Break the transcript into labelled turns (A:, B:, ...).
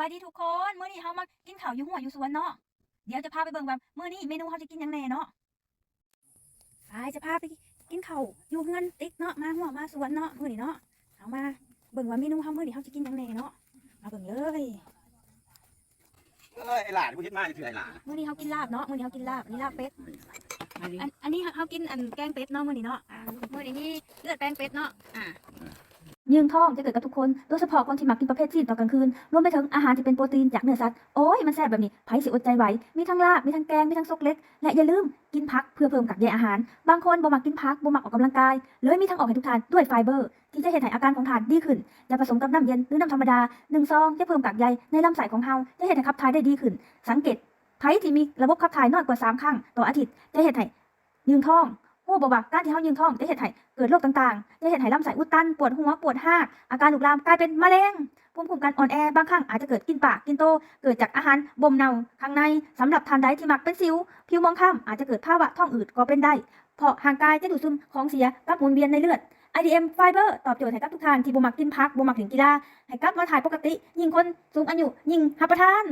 A: บายดีทุกคนมื้อนี้เฮามากินข้าวอยู่หัวอยู่สวนเนาะเดี๋ยวจะพาไปเบิ่งว่ามื้อนี้เมนูเฮาจะกินหยังแหน่เนาะไปจะพาไปกินข้าวอยู่เฮือนติ๊กเนาะมาหัวมาสวนเนาะมื้อนี้เนาะเอามาเบิ่งว่าเมนูเฮามื้อนี้เฮาจะกินหยังแหน่เนาะมาเบิ่งเลย
B: เอ้ยไอ้หลานกูคิดมากนี่คือไอ้หลาน
A: มื้อนี้เฮากินลาบเนาะมื้อนี้เฮากินลาบอันนี่ลาบเป็ดอันอันนี้เฮากินอันแกงเป็ดเนาะมื้อนี้เนาะอ่ามื้อนี้นี่เลือดแป้งเป็ดเนาะอ่า ยืงท้องจะเกิดกับทุกคน โดยเฉพาะคนที่มักกินประเภทซีนตอนกลางคืน รวมไปถึงอาหารที่เป็นโปรตีนจากเนื้อสัตว์ โอ้ยมันแซ่บแบบนี้ไผสิอดใจไหว มีทั้งลาบ มีทั้งแกง มีทั้งซุกเล็ก และอย่าลืมกินพักเพื่อเพิ่มกับใยอาหาร บางคนบ่มักกินพักบ่มักออกกำลังกาย เลยมีทั้งออกให้ทุกทานด้วยไฟเบอร์ ที่จะเห็นให้อาการของทานดีขึ้น จะผสมกับน้ำเย็นหรือน้ำธรรมดาหนึ่งซองจะเพิ่มกากใยในลำไส้ของเฮาจะเห็นให้ขับถ่ายได้ดีขึ้น สังเกตไผที่มีระบบขับถ่ายน้อยกว่าสามครั้งต่ออาทิตย์จะเห็นให้ยืงท้อง โอ้บ่ว่าการที่เฮายืงท้องจะเห็นให้เกิดโรคต่างๆจะเห็นให้ลำไส้อุดตัน ปวดหัว ปวดหาก อาการลุกลามกลายเป็นมะเร็ง ภูมิคุ้มกันอ่อนแอ บางครั้งอาจจะเกิดกินปาก กินโต เกิดจากอาหารบ่มเน่าข้างในสำหรับทานใดที่มักเป็นสิว ผิวมองคล้ำอาจจะเกิดภาวะท้องอืดก็เป็นได้ เพราะห่างกายจะดูดซึมของเสียกับหมุนเวียนในเลือด IDM Fiber ตอบโจทย์ให้กับทุกท่านที่บ่มักกินพักบ่มักเล่นกีฬาให้กลับมาถ่ายปกติ ยิ่งคนสูงอายุยิ่งหับประทาน